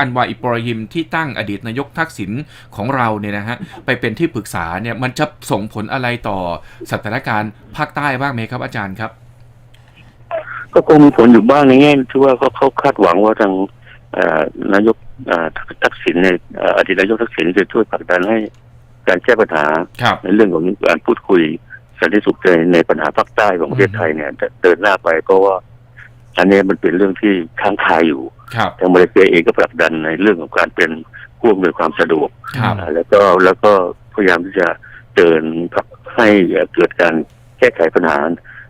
อันวาอิบราฮิมที่ตั้งอดีตนายกทักษิณของเราเนี่ยนะฮะไปเป็นที่ปรึกษาเนี่ยมันจะส่งผลอะไรต่อสถานการณ์ภาคใต้บ้างไหมครับอาจารย์ครับ ก็คงมีผลอยู่บ้างในแง่ที่ว่าเขาเขาคาดหวังว่าทางเอ่อนายกเอ่อทักษิณเนี่ยเอ่ออดีตนายกทักษิณจะช่วยผลักดันให้การแก้ปัญหาครับในเรื่องของการพูดคุยสันติสุขในในปัญหาภาคใต้ของประเทศไทยเนี่ยจะเดินหน้าไปเพราะว่า อันนี้มันเป็นเรื่องที่ค้างคาอยู่ครับทางมาเลเซียเองก็ผลักดันในเรื่องของการเป็นผู้อำนวยความสะดวกครับอ่าแล้วก็แล้วก็พยายามที่จะเดินผลักให้เกิดการแก้ไขปัญหา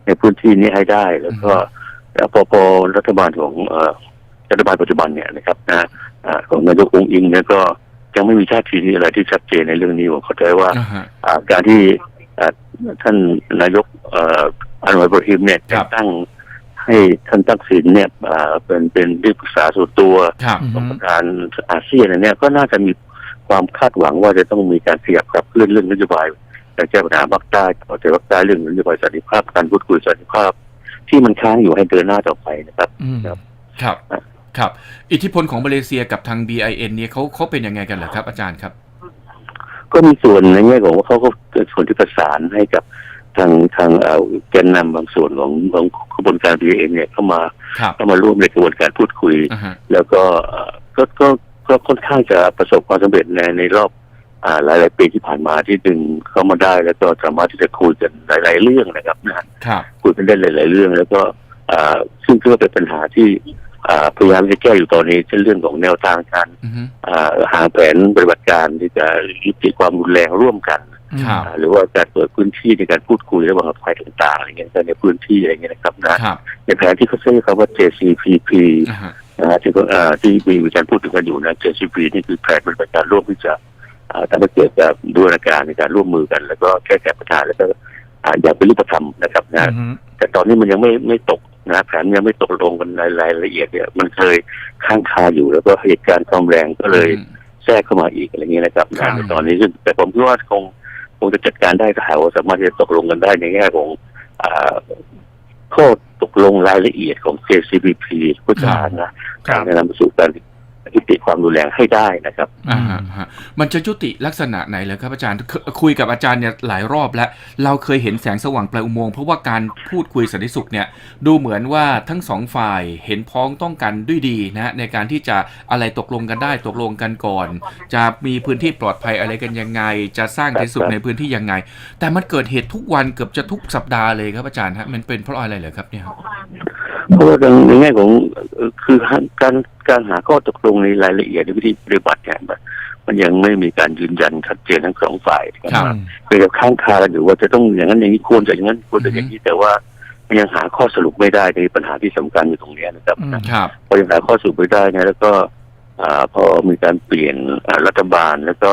ในพื้นที่นี้ให้ได้ แล้วก็แล้วพอพอรัฐบาลของเอ่อรัฐบาลปัจจุบันเนี่ยนะครับนะอ่าของนายกองค์อิงเนี่ยก็ยังไม่มีท่าทีอะไรที่ชัดเจนในเรื่องนี้ผมเข้าใจว่าอ่าฮะอ่าการที่อ่าท่านนายกเอ่ออันวัยบรฮิมเนี่ยครับตั้ง ให้ท่านทักษิณเนี่ยอ่าเป็นเป็นที่ปรึกษาส่วนตัวครับอืมของประธานอาเซียนเนี่ยก็น่าจะมีความคาดหวังว่าจะต้องมีการขยับขับเคลื่อนเรื่องนโยบายการแก้ปัญหาภาคใต้ต่อจากภาคใต้เรื่องนโยบายสันติภาพการพูดคุยสันติภาพ ที่มันค้างอยู่ให้เดินหน้าต่อไปนะครับอืมครับครับครับ อิทธิพลของมาเลเซียกับทาง BIN เนี่ยเขาเขาเป็นยังไงกันเหรอครับ อาจารย์ครับ ก็มีส่วนในแง่ของว่าเขาก็เป็นส่วนที่ประสานให้กับ ทางทางเอ่อแกนนำบางส่วนของของกระบวนการ b ีเเนี่ยเข้ามาครับเข้ามาร่วมในกระบวนการพูดคุยอ่าฮะแล้วก็เอ่อก็ก็ก็ค่อนข้างจะประสบความสำเร็จในในรอบอ่าหลาย ๆ ปีที่ผ่านมาที่ดึงเข้ามาได้ แล้วก็สามารถที่จะคุยกันหลาย ๆ เรื่องนะครับนะครับคุยกันได้หลาย ๆ เรื่อง แล้วก็อ่าซึ่งก็เป็นปัญหาที่อ่าพยายามจะแก้อยู่ตอนนี้เช่นเรื่องของแนวทางการอือฮึอ่าหาแผนปฏิบัติการที่จะยุติความรุนแรงร่วมกันครับอ่า หรือว่าการเปิดพื้นที่ในการพูดคุยระหว่างฝ่ายต่างๆอะไรเงี้ยในพื้นที่อะไรเงี้ยนะครับนะครับในแผนที่เขาใช้คำว่า JCPP อ่าฮะนะฮะที่ก็อ่าที่มีการพูดถึงกันอยู่นะ JCP นี่คือแผนปฏิบัติการร่วมที่จะอ่าทำให้เกิดการด้วยการในการร่วมมือกัน แล้วก็แก้ไขปัญหาแล้วก็อ่าอย่างเป็นรูปธรรมนะครับนะอืมแต่ตอนนี้มันยังไม่ไม่ตกนะแผนยังไม่ตกลงกันในรายละเอียดเนี่ยมันเคยค้างคาอยู่แล้วก็เหตุการณ์ความแรงก็เลยอืมแทรกเข้ามาอีกอะไรเงี้ยนะครับครับในตอนนี้ซึ่งแต่ผมคิดว่าคงค งจะจัดการได้ถ้าหากว่าสามารถที่จะตกลงกันได้ในแง่ของอ่าข้อตกลงรายละเอียดของ JCPP พุทธานะครัการบจะนำไปสู่การ ยุติความรุนแรงให้ได้นะครับอ่าฮะมันจะยุติลักษณะไหนเลยครับอาจารย์คุยกับอาจารย์เนี่ยหลายรอบแล้ว เราเคยเห็นแสงสว่างปลายอุโมงค์เพราะว่าการพูดคุยสันติสุขเนี่ยดูเหมือนว่าทั้งสองฝ่ายเห็นพ้องต้องกันด้วยดีนะในการที่จะอะไรตกลงกันได้ตกลงกันก่อน จะมีพื้นที่ปลอดภัยอะไรกันยังไง จะสร้างสันติสุขในพื้นที่ยังไง แต่มันเกิดเหตุทุกวันเกือบจะทุกสัปดาห์เลยครับอาจารย์ฮะมันเป็นเพราะอะไรเหรอครับเนี่ยเพราะว่าในแง่ของคือการการหาข้อตกลงในรายละเอียดในวิธีปฏิบัติเนี่ยมันมันยังไม่มีการยืนยันชัดเจนทั้งสองฝ่ายนะครัครับบเป็นแบบค้างคากันอยู่ว่าจะต้องอย่างนั้นอย่างนี้ควรจะอย่างนั้นควรจะอย่างนี้แต่ว่ามันยังหาข้อสรุปไม่ได้ในปัญหาที่สำคัญอยู่ตรงเนี้ยนะครับอืมครับพอยังหาข้อสรุปไม่ได้เนี่ยแล้วก็อ่าพอมีการเปลี่ยนอ่ารัฐบาลแล้วก็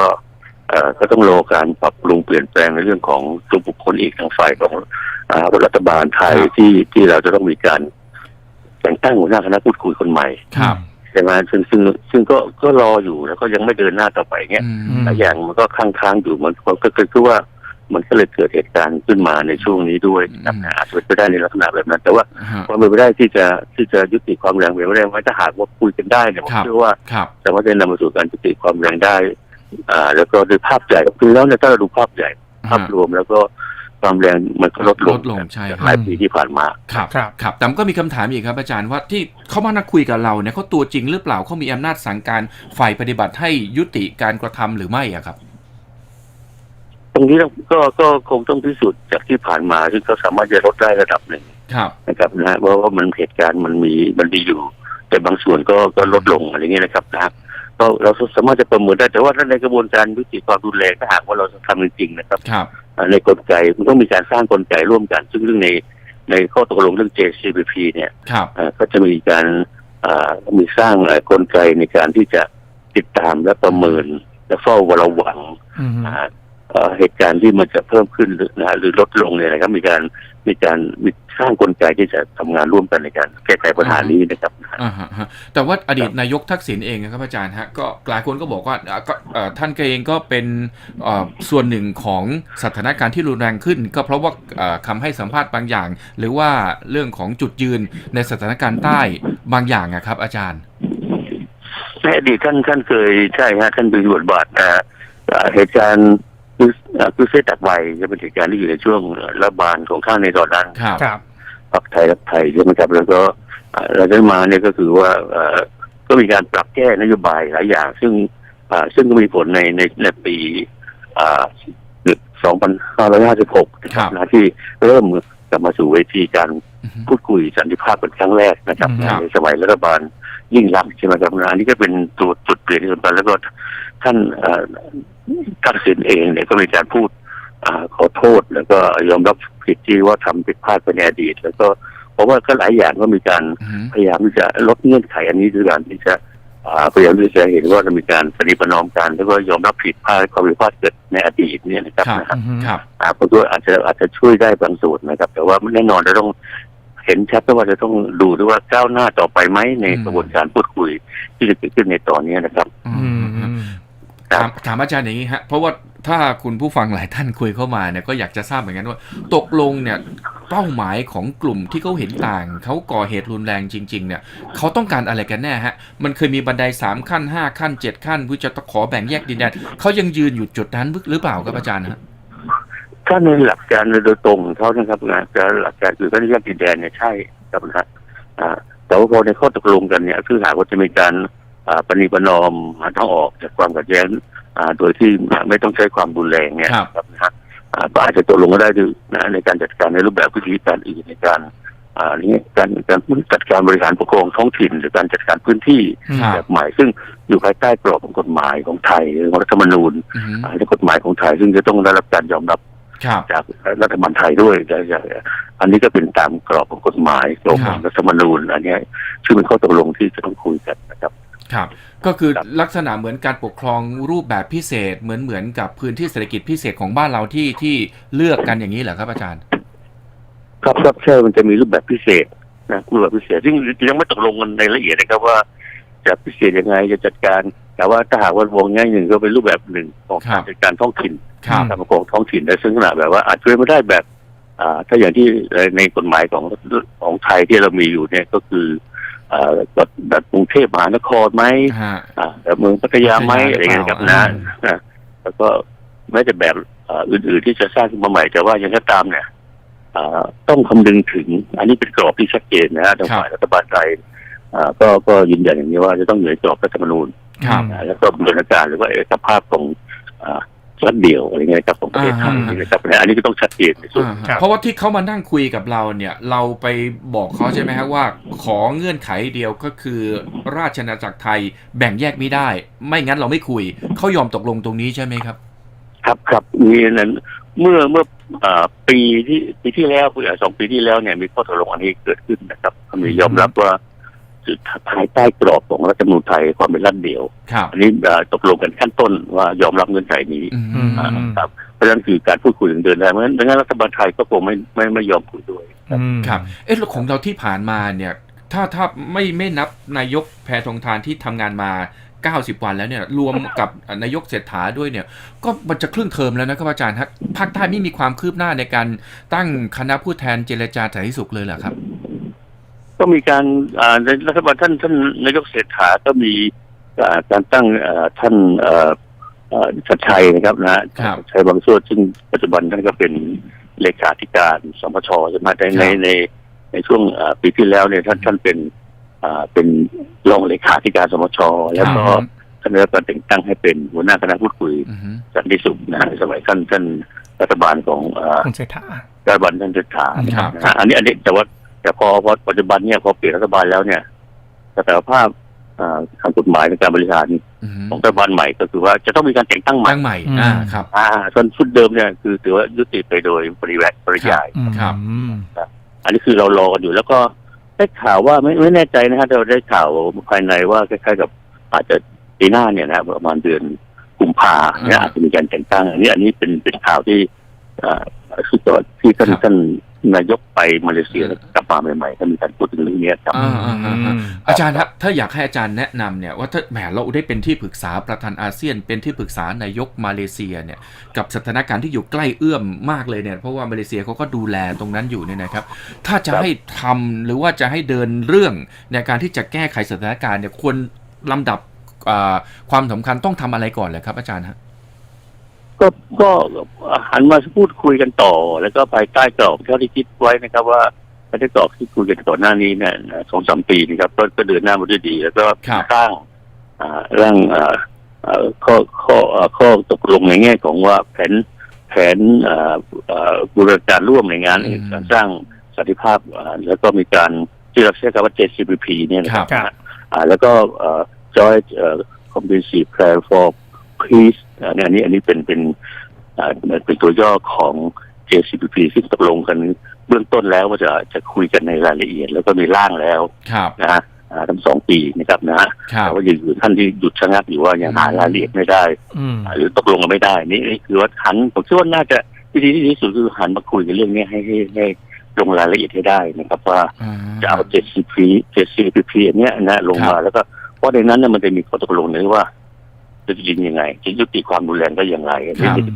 เอ่อก็ต้องรอการปรับปรุงเปลี่ยนแปลงในเรื่องของตัวบุคคลอีกทางฝ่ายของอ่ารัฐบาลไทยครับที่ที่เราจะต้องมีการแต่งตั้งหัวหน้าคณะพูดคุยคนใหม่ ครับใช่ไหมซึ่งซึ่งซึ่งก็ก็รออยู่แล้วก็ยังไม่เดินหน้าต่อไปเงี้ยอืมหลายอย่างมันก็ค้างค้างๆอยู่มันมันก็คือคือว่ามันก็เลยเกิดเหตุการณ์ขึ้นมาในช่วงนี้ด้วยนะครับอืมอาจจะเป็นไปได้ในลักษณะแบบนั้น แต่ว่าอ่าฮะความเป็นไปได้ที่จะที่จะยุติความแรงเป็นไปได้ไหมถ้าหากว่าคุยกันได้เนี่ยผมครับเชื่อว่าครับสามารถจะนำมาสู่การยุติความแรงได้ อ่า แล้วก็โดยภาพใหญ่คือแล้วเนี่ยถ้าเราดูภาพใหญ่ภาพรวมแล้วก็ ความแรงมันก็ลดลงลดลงใช่จากหลายปีที่ผ่านมาครับครับครับแต่มันก็มีคำถามอีกครับอาจารย์ว่าที่เขามานักคุยกับเราเนี่ยเขาตัวจริงหรือเปล่าเขามีอำนาจสั่งการฝ่ายปฏิบัติให้ยุติการกระทำหรือไม่อะครับ ตรงนี้ก็ก็คงต้องพิสูจน์จากที่ผ่านมาซึ่งเขาสามารถจะลดได้ระดับหนึ่งครับนะครับนะฮะเพราะว่ามันเหตุการณ์มันมีมันมีอยู่ แต่บางส่วนก็ก็ลดลงอะไรเงี้ยนะครับนะฮะก็เราสามารถจะประเมินได้แต่ว่าถ้าในกระบวนการยุติความรุนแรงถ้าหากว่าเราจะทำจริงๆนะครับครับอ่า ในกลไกมันต้องมีการสร้างกลไกร่วมกัน ซึ่งเรื่องในในข้อตกลงเรื่อง JCPP เนี่ยครับอ่าก็จะมีการอ่ามีสร้างอ่ากลไกในการที่จะติดตามและประเมิน และเฝ้าระวังอืมอ่าเอ่อเหตุการณ์ที่มันจะเพิ่มขึ้นหรือนะหรือลดลงเนี่ยนะครับมีการ มีการมีสร้างกลไกที่จะทำงานร่วมกันในการแก้ไขปัญหานี้นะครับอ่าฮะฮะแต่ว่าอดีตนายกทักษิณเองนะครับอาจารย์ฮะก็หลายคนก็บอกว่าอะก็เอ่อท่านก็เองก็เป็นเอ่อส่วนหนึ่งของสถานการณ์ที่รุนแรงขึ้น ก็เพราะว่าเอ่อคำให้สัมภาษณ์บางอย่าง หรือว่าเรื่องของจุดยืนในสถานการณ์ใต้บางอย่างอะครับ อาจารย์ในอดีตท่านท่านเคยใช่ฮะท่านเป็นบทบาทนะฮะเอ่อเหตุการณ์ คือเอ่อคือเซตักใบจะเป็นเหตุการณ์ที่อยู่ในช่วงรัฐบาลของข้างในตอนนั้นครับครับพรรคไทยรักไทยใช่ไหมครับแล้วก็เอ่อเราได้มาเนี่ยก็คือว่าเอ่อก็มีการปรับแก้นโยบายหลายอย่าง ซึ่งเอ่อซึ่งก็มีผลในในในปีอ่า2556นะคครัรับบนะที่เริ่มกลับมาสู่เวทีการอือฮึพูดคุยสันติภาพเป็นครั้งแรกนะครับครับในสมัยรัฐบาล ยิ่งรักษณ์ใช่ไหมครับอันนี้ก็เป็นตัวจุดเปลี่ยนที่สำคัญแล้วก็ท่านเอ่อทักษิณเองเนี่ยก็มีการพูดอาขอโทษแล้วก็ยอมรับผิดที่ว่าทำผิดพลาดไปในอดีต แล้วก็เพราะว่าก็หลายอย่างก็มีการอือฮึพยายามที่จะลดเงื่อนไขอันนี้ด้วยการที่จะอ่าพยายามที่จะเห็นว่าจะมีการปฏิบัตินอมกันแล้วก็ยอมรับผิดพลาดความผิดพลาดเกิดในอดีตเนี่ยนะครับครับนะครับครับอ่าผมว่าอาจจะอาจจะช่วยได้บางส่วนนะครับ แต่ว่าแน่นอนเราต้อง เห็นชัดว่าจะต้องดูด้วยว่าก้าวหน้าต่อไปไหมในอืมกระบวนการพูดคุย ที่จะเกิดขึ้นในตอนนี้นะครับอือืมมอืมอืมครัถาบมถามอาจารย์อย่างนี้ฮะเพราะว่าถ้าคุณผู้ฟังหลายท่านคุยเข้ามาเนี่ยก็อยากจะทราบเหมือนกันว่า ตกลงเนี่ยเป้าหมายของกลุ่มที่เขาเห็นต่างเขาก่อเหตุรุนแรงจริง ๆ เนี่ยเขาต้องการอะไรกันแน่ฮะ มันเคยมีบันไดสามขั้นห้าขั้นเจ็ดขั้นเพื่อจะขอแบ่งแยกดินแดนเขายังยืนอยู่จุดนั้นหรือเปล่าครับอาจารย์ฮะ ถ้าในหลักการโดยตรงของเขานะครับนะจะหลักการคือการแยกดินแดนเนี่ยใช่ครับนะฮะอ่าแต่ว่าพอในข้อตกลงกันเนี่ยคือหากว่าจะมีการอ่าปณิประนอมหาทางออกจากความขัดแย้งอ่าโดยที่ไม่ต้องใช้ความรุนแรงเนี่ยครับครับนะฮะอ่าก็อาจจะตกลงกันได้ด้วยนะในการจัดการในรูปแบบวิธีการอื่นในการอ่านี้การการจัดการบริหารปกครองท้องถิ่น หรือการจัดการพื้นที่ครับแบบใหม่ ซึ่งอยู่ภายใต้กรอบของกฎหมายของไทยหรือของรัฐธรรมนูญอือฮึอ่าในกฎหมายของไทยซึ่งจะต้องได้รับการยอมรับครับ จากรัฐบาลไทยด้วยแต่แต่อันนี้ก็เป็นตามกรอบของกฎหมายกรอบของรัฐธรรมนูญอันเนี้ยซึ่งเป็นข้อตกลงที่จะต้องคุยกันนะครับครับ ก็คือครับลักษณะเหมือนการปกครองรูปแบบพิเศษเหมือนเหมือนกับพื้นที่เศรษฐกิจพิเศษของบ้านเราที่ที่เลือกกันอย่างนี้เหรอครับอาจารย์ ครับครับใช่มันจะมีรูปแบบพิเศษนะรูปแบบพิเศษซึ่งยังไม่ตกลงกันในละเอียดนะครับว่าจะพิเศษยังไงจะจัดการ แต่ว่าถ้าหากว่าวงง่ายหนึ่งก็เป็นรูปแบบหนึ่งของครัการบจัดการท้องถิ่นครับ การปกครองท้องถิ่นในซึ่งขนาดแบบว่าอาจจะไม่ได้แบบ อ่า ถ้าอย่างที่ในกฎหมายของของไทยที่เรามีอยู่เนี่ยก็คืออ่าแบบแบบกรุงเทพมหานครไหมฮะอ่าแบบเมืองพัทยาไหมพัทยาอะไรอย่างเงี้ยครับหรือเปนะล่านะแล้วก็แม้แต่แบบอ่าอื่นๆที่จะสร้างขึ้นมาใหม่แต่ว่ายังไงก็ตามเนี่ยอ่าต้องคำนึงถึง อันนี้เป็นกรอบที่ชัดเจนนะฮะทางฝ่ายรัฐบาลไทยอ่าก็ก็ยืนยันอย่างนี้ว่าจะต้องอยู่ในกรอบรัฐธรรมนูญ ครับอ่าแล้วก็บูรณาการหรือว่าเอกภาพของอ่ารัฐเดียวอะไรเงี้ยครับของประเทศไทยอ่านะครับอันนี้ก็ต้องชัดเจนในส่วนอ่าครับเพราะว่าที่เขามานั่งคุยกับเราเนี่ย เราไปบอกเขาใช่ไหมฮะว่า ขอเงื่อนไขเดียวก็คือ ราชอาณาจักรไทยแบ่งแยกไม่ได้ ไม่งั้นเราไม่คุยเขายอมตกลงตรงนี้ใช่ไหมครับ ครับครับมีนั้นเมื่อเมื่ออ่าปีที่ปีที่แล้วปีสองปีที่แล้วเนี่ยมีข้อตกลงอันนี้เกิดขึ้นนะครับมียอมรับว่า ภายใต้กรอบของรัฐธรรมนูญไทยความเป็นรัฐเดียว ครับ อันนี้อ่าตกลงกันขั้นต้นว่ายอมรับเงื่อนไขนี้อืมอืม อ่าครับ เพราะฉะนั้นคือการพูดคุยถึงเดินได้เพราะฉะนั้นดังนั้นรัฐบาลไทยก็คงไม่ไม่ไม่ยอมคุยด้วย อืมครับ เอ๊ะแล้วของเราที่ผ่านมาเนี่ย ถ้าถ้าไม่ไม่นับนายกแพทองทานที่ทำงานมา 90 วันแล้วเนี่ย รวมกับนายกเศรษฐาด้วยเนี่ย ก็มันจะครึ่งเทอมแล้วนะครับอาจารย์ฮะภาคใต้ไม่มีความคืบหน้าในการตั้งคณะผู้แทนเจรจาสันติสุขเลยเหรอครับ ก็มีการอ่าในรัฐบาลท่านท่านนายกเศรษฐาก็มีอ่าการตั้งอ่าท่านเอ่อเอ่อชัดชัยนะครับนะฮะครับชัยบางส่วนซึ่งปัจจุบันท่านก็เป็นเลขาธิการสมชใช่ไหมแต่ในในในช่วงอ่าปีที่แล้วเนี่ยท่านท่านเป็นอ่าเป็นรองเลขาธิการสมชแล้วก็ครับท่านได้รับการแต่งตั้งให้เป็นหัวหน้าคณะพูดคุยอือฮึสันติสุขนะฮะในสมัยท่านท่านรัฐบาลของอ่าคุณเศรษฐารัฐบาลท่านเศรษฐาครับนะฮะอันนี้อันนี้แต่ว่า แต่พอพอปัจจุบันเนี่ยพอเปลี่ยนรัฐบาลแล้วเนี่ยสถานภาพอ่าทางกฎหมายในการบริหารอือฮึของรัฐบาลใหม่ก็คือว่าจะต้องมีการแต่งตั้งใหม่ตั้งใหม่อืมอ่าครับ อ่า ส่วนชุดเดิมเนี่ยคือถือว่ายุติไปโดยปริแวปริยายอืมครับอันนี้คือเรารอกันอยู่แล้วก็ได้ข่าวว่าไม่ไม่แน่ใจนะฮะแต่เราได้ข่าวภายในว่าคล้ายๆกับอาจจะปีหน้าเนี่ยนะประมาณเดือนกุมภาเนี่ยอ่าอาจจะมีการแต่งตั้งอันนี้อันนี้เป็นเป็นข่าวที่อ่าคือตอนที่ท่านครับท่านนายกไปมาเลเซีย แล้วกลับมาใหม่ๆท่านมีการพูดถึงเรื่องนี้ครับอ่าอ่าอ่าอ่าอาจารย์ครับถ้าอยากให้อาจารย์แนะนำเนี่ยว่าถ้าแหมเราได้เป็นที่ปรึกษาประธานอาเซียน เป็นที่ปรึกษานายกมาเลเซียเนี่ยกับสถานการณ์ที่อยู่ใกล้เอื้อมมากเลยเนี่ยเพราะว่ามาเลเซียเขาก็ดูแลตรงนั้นอยู่เนี่ยนะครับ ถ้าจะครับให้ทำหรือว่าจะให้เดินเรื่องในการที่จะแก้ไขสถานการณ์เนี่ยควรลำดับอ่าความสำคัญต้องทำอะไรก่อนเลยครับ อาจารย์ฮะก็ก็หันมาพูดคุยกันต่อ แล้วก็ภายใต้กรอบที่ที่คิดไว้นะครับว่า ภายใต้กรอบที่คุยกันก่อนหน้านี้เนี่ยสองสามปีนะครับก็ก็เดินหน้ามาด้วยดี แล้วก็ครับสร้างอ่าร่างอ่าอ่าข้อข้ออ่าข้อตกลงในแง่ของว่าแผนแผนอ่าอ่าบูรณาการร่วมในงานอืม การสร้างสันติภาพอ่าแล้วก็มีการที่เราใช้คำว่า JCPP เนี่ยนะครับ ครับ อ่าแล้วก็เอ่อ Joint เอ่อ Comprehensive Plan for Peace อ่าเนี่ยอันนี้อันนี้เป็นเป็นอ่าเป็นตัวย่อของ JCPP ซึ่งตกลงกัน เบื้องต้นแล้วว่าจะจะคุยกันในรายละเอียด แล้วก็มีร่างแล้วครับนะฮะอ่าทั้งสองปีนะครับนะฮะครับแต่ว่ายังอยู่ท่านที่หยุดชะงักอยู่ว่ายังหารายละเอียดไม่ได้อืมอ่าหรือตกลงกันไม่ได้นี่นี่คือว่าหันผมคิดว่าน่าจะวิธีที่ดีที่สุดคือหันมาคุยกันเรื่องนี้ให้ให้ให้ลงรายละเอียดให้ได้นะครับว่าอ่าจะเอา 7CP 7CPP อันเนี้ยนะลงมาแล้วก็เพราะในนั้นน่ะมันจะมีข้อตกลงเลยว่าจะยิงยังไงจะยุติความรุนแรงได้อย่างไรอันครันี้บ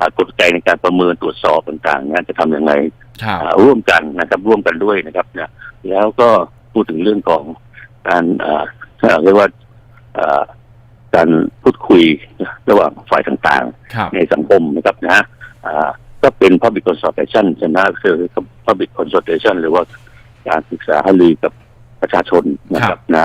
อ่ากลไกในการประเมินตรวจสอบต่างๆนะจะทำยังไงค รับอ่าร่วมกันนะครับร่วมกันด้วยนะครับนะแล้วก็พูดถึงเรื่องของการอ่าอ่าเรียกว่าอ่าการพูดคุยระหว่างฝ่ายต่างๆครับในสังคมนะครับนะอ่าก็เป็น public consultation ใช่ไหมคือ public consultation หรือว่าการศึกษาหารือกับประชาชนนะครับนะ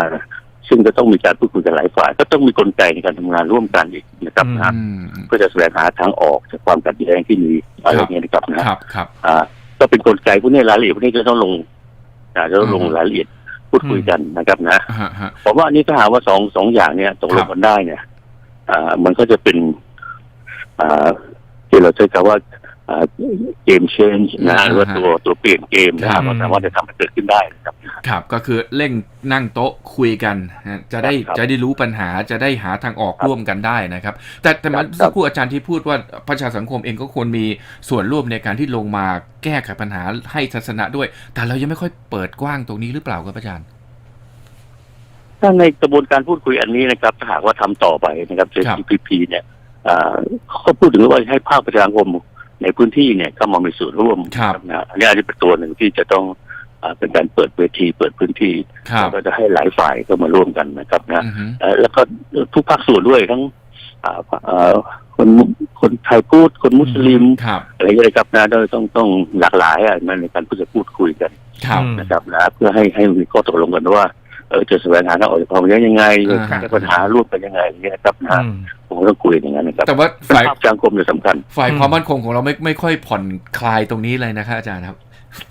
ซึ่งก็ต้องมีการพูดคุยกันหลายฝ่าย ก็ต้องมีกลไกในการทำงานร่วมกันอีกนะครับนะอืมเพื่อจะแสวงหาทางออกจากความขัดแย้งที่มีอะไรอย่างเงี้ยนะครับนะครับครับอ่า ก็เป็นกลไกพวกนี้รายละเอียดพวกนี้จะต้องลงอ่าจะต้องลงอืมรายละเอียดพูดคุยกันนะครับนะฮะฮะผมว่าอันนี้ถ้าหากว่าสองสองอย่างเนี่ยตกลงกันได้เนี่ย อ่า มันก็จะเป็น อ่าที่เราใช้คำว่าอ่า เกมเชนนะฮะหรือว่าตัวตัวเปลี่ยนเกมนะคครัรับบสามารถจะทำให้เกิดขึ้นได้นะครับ ครับก็คือเร่งนั่งโต๊ะคุยกันนะจะได้ครับจะได้รู้ปัญหาจะได้หาทางออกครับร่วมกันได้นะครับ แต่แต่มาครับสักครู่อาจารย์ที่พูดว่าประชาสังคมเองก็ควรมีส่วนร่วมในการที่ลงมาแก้ไขปัญหาให้ทัศนะด้วย แต่เรายังไม่ค่อยเปิดกว้างตรงนี้หรือเปล่าครับอาจารย์ถ้าในกระบวนการพูดคุยอันนี้นะครับถ้าหากว่าทำต่อไปนะครับครับ JCPP เนี่ยอ่าเขาพูดถึงว่าให้ภาคประชาสังคม ในพื้นที่เนี่ยเข้ามามีส่วนร่วมครับนะอันนี้อันนี้เป็นตัวหนึ่งที่จะต้องอ่าเป็นการเปิดเวทีเปิดพื้นที่ครับแล้วก็จะให้หลายฝ่ายเข้ามาร่วมกันนะครับนะอือฮึเอ่อแล้วก็ทุกภาคส่วนด้วยทั้งอ่าอ่าคนคนไทยพูดคนมุสลิมครับอะไรอย่างเงี้ยครับนะต้องต้องต้องหลากหลายอะในการพูดจะพูดคุยกันครับอืมนะครับนะเพื่อให้ให้มีข้อตกลงกันว่า เออจะแสวงหาทางออกจากความขัดแย้งยังไงอ่าจะแก้ปัญหาร่วมกันยังไงอย่างเงี้ยครับนะอืมผมก็ต้องคุยอย่างนั้นนะครับแต่ว่าเป็นฝ่ายภาพสังคมเนี่ยสำคัญ ฝ่ายอืมความมั่นคงของเราไม่ไม่ค่อยผ่อนคลายตรงนี้เลยนะครับอาจารย์ครับ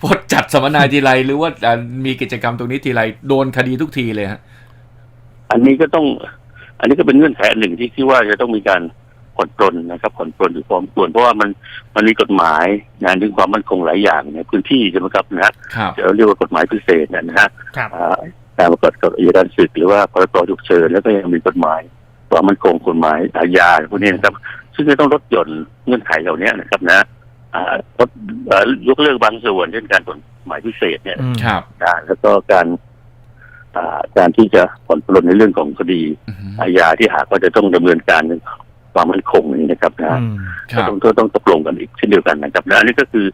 พอจัดสัมมนาทีไรหรือว่าอ่ามีกิจกรรมตรงนี้ทีไรโดนคดีทุกทีเลยฮะอันนี้ก็ต้อง อันนี้ก็เป็นเงื่อนไขอันหนึ่งที่ที่ว่าจะต้องมีการผ่อนปลนนะครับผ่อนปลนอยู่พอสมควรเพราะว่ามันมันมีกฎหมายงานถึงความมั่นคงหลายอย่างในพื้นที่ใช่ไหมครับนะฮะครับเราเรียกว่ากฎหมายพิเศษเนยนะฮะครับอ่า การประกอบกับอัยการศึกหรือว่าพรบฉุกเฉินแล้วก็ยังมีกฎหมายความมั่นคงกฎหมายอาญาพวกนี้นะครับ ซึ่งจะต้องลดหย่อนเงื่อนไขเหล่านี้นะครับนะอ่าลดเอ่อยกเลิกบางส่วนเช่นการกฎหมายพิเศษเนี่ยอืมครับนะแล้วก็การอ่าการที่จะผ่อนปลนในเรื่องของคดีอือฮึอาญาที่หากว่าจะต้องดำเนินการในความมั่นคงนี้นะครับนะอืมครัก็บต้องก็ต้องตกลงกันอีกเช่นเดียวกันนะครับนะอันนี้ก็คือ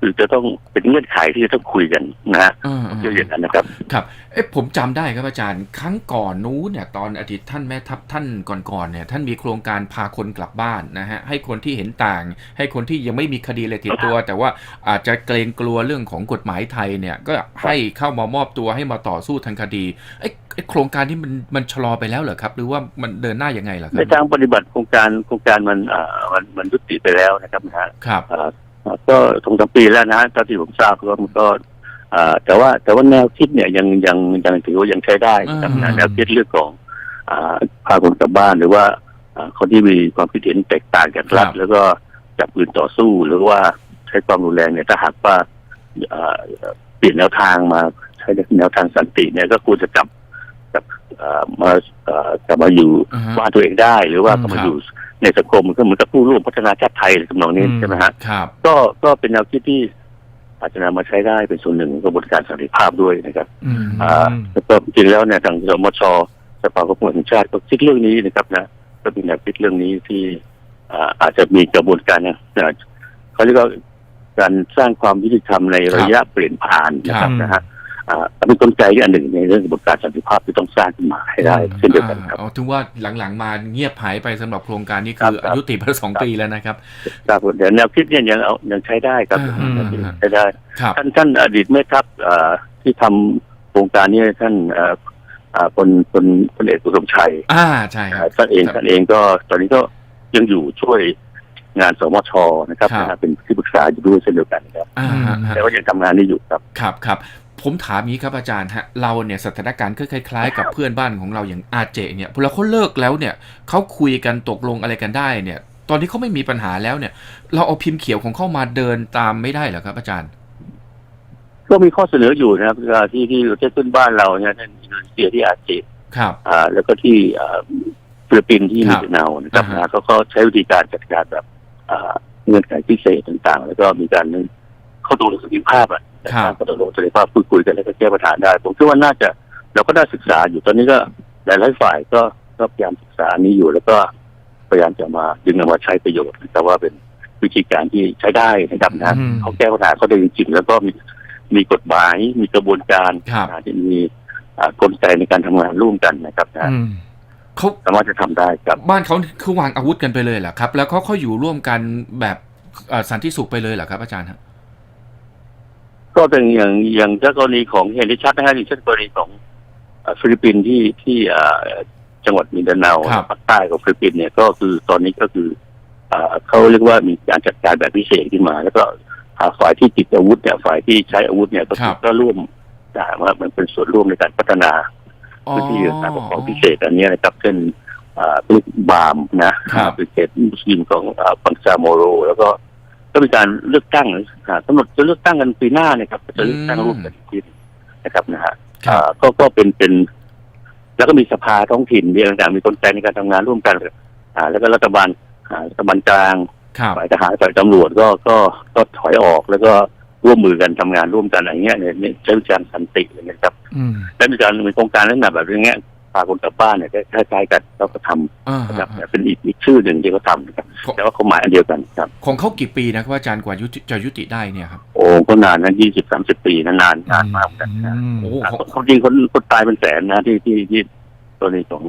คือจะต้องเป็นเงื่อนไขที่จะต้องคุยกันนะฮะเออเออเยอะอย่างนั้นนะครับ ครับ เอ๊ะผมจำได้ครับอาจารย์ครั้งก่อนนู้นเนี่ยตอนอดีตท่านแม่ทัพท่านก่อนๆเนี่ยท่านมีโครงการพาคนกลับบ้านนะฮะให้คนที่เห็นต่าง ให้คนที่ยังไม่มีคดีอะไรติดตัว แต่ว่าอาจจะเกรงกลัวเรื่องของกฎหมายไทยเนี่ยก็ให้เข้ามามอบตัวให้มาต่อสู้ทางคดีไอ้ไอ้โครงการที่มันมันชะลอไปแล้วเหรอครับ หรือว่ามันเดินหน้ายังไงล่ะคในรับทางปฏิบัติโครงการโครงการมันอ่ามันมันยุติไปแล้วนะครับนะฮะครับอ่าอ่า ก็สองสามปีแล้วนะฮะเท่าที่ผมทราบก็มันก็อ่าแต่ว่าแต่ว่าแนวคิดเนี่ยยังยังยังถือว่ายังใช้ได้นะครับอืมนะแนวคิดเรื่องของอ่าพาคนกลับบ้านหรือว่าอ่าคนที่มีความคิดเห็นแตกต่างจากรัฐแล้วก็จับปืนต่อสู้หรือว่าใช้ความรุนแรงเนี่ยถ้าหากว่าอ่าเปลี่ยนแนวทางมาใช้แนวทางสันติเนี่ยก็ควรจะกลับกลับอ่ามาอ่ากลับมาอยู่อ่าฮะบ้านตัวเองได้ หรือว่าอืมกลับมาครับอยู่ ในสังคมก็เหมือนกับผู้ร่วมพัฒนาชาติไทยอะไรทำนองนี้อืมใช่ไหมฮะครับ ก็ก็เป็นแนวคิดที่อาจจะนำมาใช้ได้เป็นส่วนหนึ่งของกระบวนการสันติภาพด้วยนะครับอืมอ่าแล้วก็จริงๆแล้วเนี่ยทางสมชสภาความมั่นคงแห่งชาติก็คิดเรื่องนี้นะครับนะก็เป็นแนวคิดเรื่องนี้ที่อ่าอาจจะมีกระบวนการนะอ่าเขาเรียกว่าการสร้างความยุติธรรมในระยะเปลี่ยนผ่านนะครับครับนะฮะอ่า เป็นกลไกที่อันหนึ่งในเรื่องกระบวนการสันติภาพที่ต้องสร้างขึ้นมาให้ได้อืมเช่นเดียวกันครับอ๋อถึงว่าหลังๆมาเงียบหายไปสำหรับโครงการนี้ครัคืบอครับยุติไปสองปีแล้วนะครับครับผมเดี๋ยวแนวคิดเนี่ยยังเอายังใช้ได้ครับอ่ายังใช้ได้ครับท่านท่านอดีตแม่ทัพเอ่อที่ทำโครงการนี้ท่านเอ่ออ่าพลพลพลเอกอุดมชัยอ่าใช่คอ่ารับท่านเองครับท่านเองก็ตอนนี้ก็ยังอยู่ช่วยงานสมชนะครับครับนะฮะเป็นที่ปรึกษาอยู่ด้วยเช่นเดียวกันครับอ่าฮะฮะแต่ว่ายังทำงานนี้อยู่ครับครับครับ ผมถามงี้ครับอาจารย์ฮะเราเนี่ยสถานการณ์ก็คล้ายๆ กับเพื่อนบ้านของเราอย่างอาเจเนี่ยพอเราเขาเลิกแล้วเนี่ยเขาคุยกันตกลงอะไรกันได้เนี่ย ตอนนี้เขาไม่มีปัญหาแล้วเนี่ย เราเอาพิมพ์เขียวของเข้ามาเดินตามไม่ได้เหรอครับ อาจารย์ ก็มีข้อเสนออยู่นะครับเวลาที่ที่ประเทศเพื่อนบ้านเราเนี่ยท่านอินโดนีเซียที่อาเจครับ อ่า แล้วก็ที่อ่าฟิลิปปินส์ที่คมิรับนดาเนานะครับอ่าฮะนะเขาก็ใช้วิธีการจัดการแบบอ่าเงื่อนไขพิเศษต่างๆ แล้วก็มีการ เข้าตกลงสันติภาพอะครับการตกลงสันติภาพพูดคุยกันแล้วก็แก้ปัญหาได้ ผมคิดว่าน่าจะเราก็ได้ศึกษาอยู่ตอนนี้ก็หลายๆฝ่ายก็ก็พยายามศึกษาอันนี้อยู่แล้วก็พยายามจะมาดึงเอามาใช้ประโยชน์แต่ว่าเป็นวิธีการที่ใช้ได้นะครับนะอืมเขาแก้ปัญหาเขาได้จริงๆแล้วก็มีมีกฎหมายมีกระบวนการครับอ่าที่มีอ่ากลไกในการทำงานร่วมกันนะครับนะอืมเขาสามารถจะทำได้ครับบ้านเขาคือวางอาวุธกันไปเลยเหรอครับ แล้วเขาเขาอยู่ร่วมกันแบบเอ่อสันติสุขไปเลยเหรอครับ อาจารย์ฮะ ก็เป็นอย่างอย่างถ้ากรณีของเห็นได้ชัดนะฮะอย่างเช่นกรณีของเอ่อฟิลิปปินส์ที่ที่อ่าจังหวัดมินดาเนาครับภาคใต้ของฟิลิปปินส์เนี่ยก็คือตอนนี้ก็คืออ่าเขาเรียกว่ามีการจัดการแบบพิเศษขึ้นมา แล้วก็อ่าฝ่ายที่ติดอาวุธเนี่ยฝ่ายที่ใช้อาวุธเนี่ยก็คือก็ร่วมนะว่ามันเป็นส่วนร่วมในการพัฒนาอ๋อพื้นที่การปกครองพิเศษอันเนี้ยนะครับเช่นอ่าเป็นบามนะครับเป็นเขตมุสลิมของอ่าปังซาโมโร แล้วก็ ก็มีการเลือกตั้งอ่ากำหนดจะเลือกตั้งกันปีหน้านะครับจะเลือกตั้งร่วมกันอีกทีหนึ่งนะครับนะฮะครับอ่าก็ก็เป็นเป็นแล้วก็มีสภาท้องถิ่นมีอะไรต่างๆมีกลไกในการทำงานร่วมกันอ่า แล้วก็รัฐบาลอ่ารัฐบาลกลางครับฝ่ายทหารฝ่ายตำรวจก็ก็ก็ถอยออกแล้วก็ร่วมมือกันทำงานร่วมกันอะไรเงี้ยเนี่ยเนี่ยใช้วิธีการสันติเลยนะครับอืมและมีการมีโครงการลักษณะแบบนี้เงี้ย พาคนกลับบ้านเนี่ยคล้ายๆกันเราก็ทอ่าำนะครับฮะเป็นอีกอีกชื่อหนึ่งที่เขาทำนะครับของแต่ว่าเขาหมายอันเดียวกันครับ ของเขากี่ปีนะครับอาจารย์กว่ายุติจะยุติได้เนี่ยครับโอ้ก็นานนะยี่สิบสามสิบปีนะนานนานมากเหมือนกันนะอืมโอ้อะของความจริงคนคนตายเป็นแสนนะที่ที่ที่ตัวนี้ของ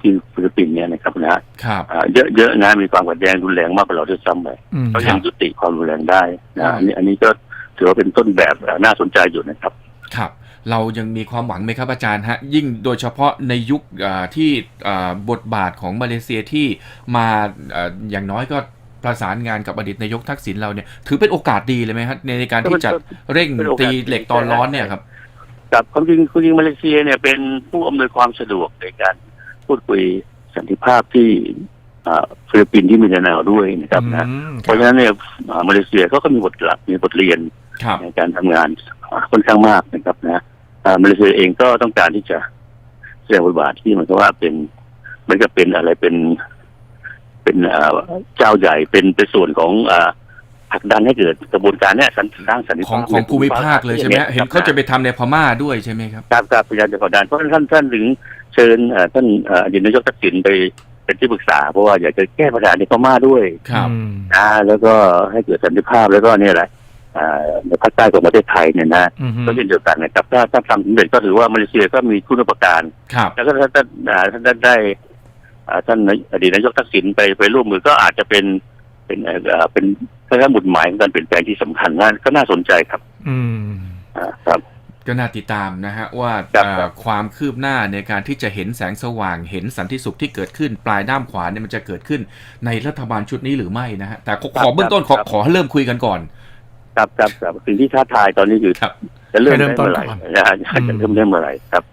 ที่ฟิลิปปินส์เนี่ยนะครับนะครับอ่าเยอะเยอะนะมีความขัดแย้งรุนแรงมากกว่าเราด้วยซ้ำไปอืมเขายังยุติความรุนแรงได้ครันะบอันนี้อันนี้ก็ถือว่าเป็นต้นแบบอะน่าสนใจอยู่นะครับ ครับ เรายังมีความหวังไหมครับอาจารย์ฮะยิ่งโดยเฉพาะในยุคอ่าที่อ่าบทบาทของมาเลเซียที่มาอ่าอย่างน้อยก็ประสานงานกับอดีตนายกทักษิณเราเนี่ยถือเป็นโอกาสดีเลยไหมครับในการที่จะเร่งเป็นโอกาสตีเหล็กตอนร้อนเนี่ยครับกับความจริงคุณจริงมาเลเซียเนี่ยเป็นผู้อำนวยความสะดวกในการพูดคุยสันติภาพที่อ่าฟิลิปปินส์ที่มินดาเนาด้วยนะครับนะอืมเพราะฉะนั้นเนี่ยอ่ามาเลเซียเขาก็มีบทหลักมีบทเรียนครับในการทำงานอ่าค่อนข้างมากนะครับนะอ่า มาเลเซียเองก็ต้องการที่จะแสดงบทบาทที่เหมือนกับว่าเป็นเหมือนกับเป็นอะไรเป็นเป็นอ่าเจ้าใหญ่เป็นเป็นส่วนของอ่าผลักดันให้เกิดกระบวนการเนี่ยสันสร้างสันติของภาพของภูมิภาคเลยใช่ไหมฮะยเห็นเขาจะไปทำในพม่าด้วยใช่ไหมครับครับครับพยายามจะกดดันเพราะฉะนั้นท่านท่านถึงเชิญเอ่อท่านเอ่ออดีตนายกทักษิณไปเป็นที่ปรึกษาเพราะว่าอยากจะแก้ปัญหาในพม่าด้วยครับอืมนะแล้วก็ให้เกิดสันติภาพแล้วก็เนี่ยแหละอ่า ในภาคใต้ของประเทศไทยเนี่ยนะอืมก็เช่นเดียวกันนะครับถ้าถ้าทำสำเร็จก็ถือว่ามาเลเซียก็มีคุณประการครับแล้วก็ถ้าท่านอ่าท่านท่านได้อ่าท่านอดีตนายกทักษิณไปไปร่วมมือก็อาจจะเป็นเป็นเอ่อเป็นคล้ายๆหมุดหมายของการเปลี่ยนแปลงที่สำคัญนะก็น่าสนใจครับ อืมอ่าครับก็น่าติดตามนะฮะว่าครับเอ่อความคืบหน้าในการที่จะเห็นแสงสว่างเห็นสันติสุขที่เกิดขึ้น ปลายด้ามขวานเนี่ยมันจะเกิดขึ้นในรัฐบาลชุดนี้หรือไม่นะฮะแต่ขอขอเบื้องต้นขอขอให้เริ่มคุยกันก่อน ครับครับครับสิ่งที่ท้าทายตอนนี้คือ ครับจะเริ่มให้เริ่มได้เมื่อไหร่ต้นก่อน นะฮะจะเริ่มได้เมื่อไหร่ครับ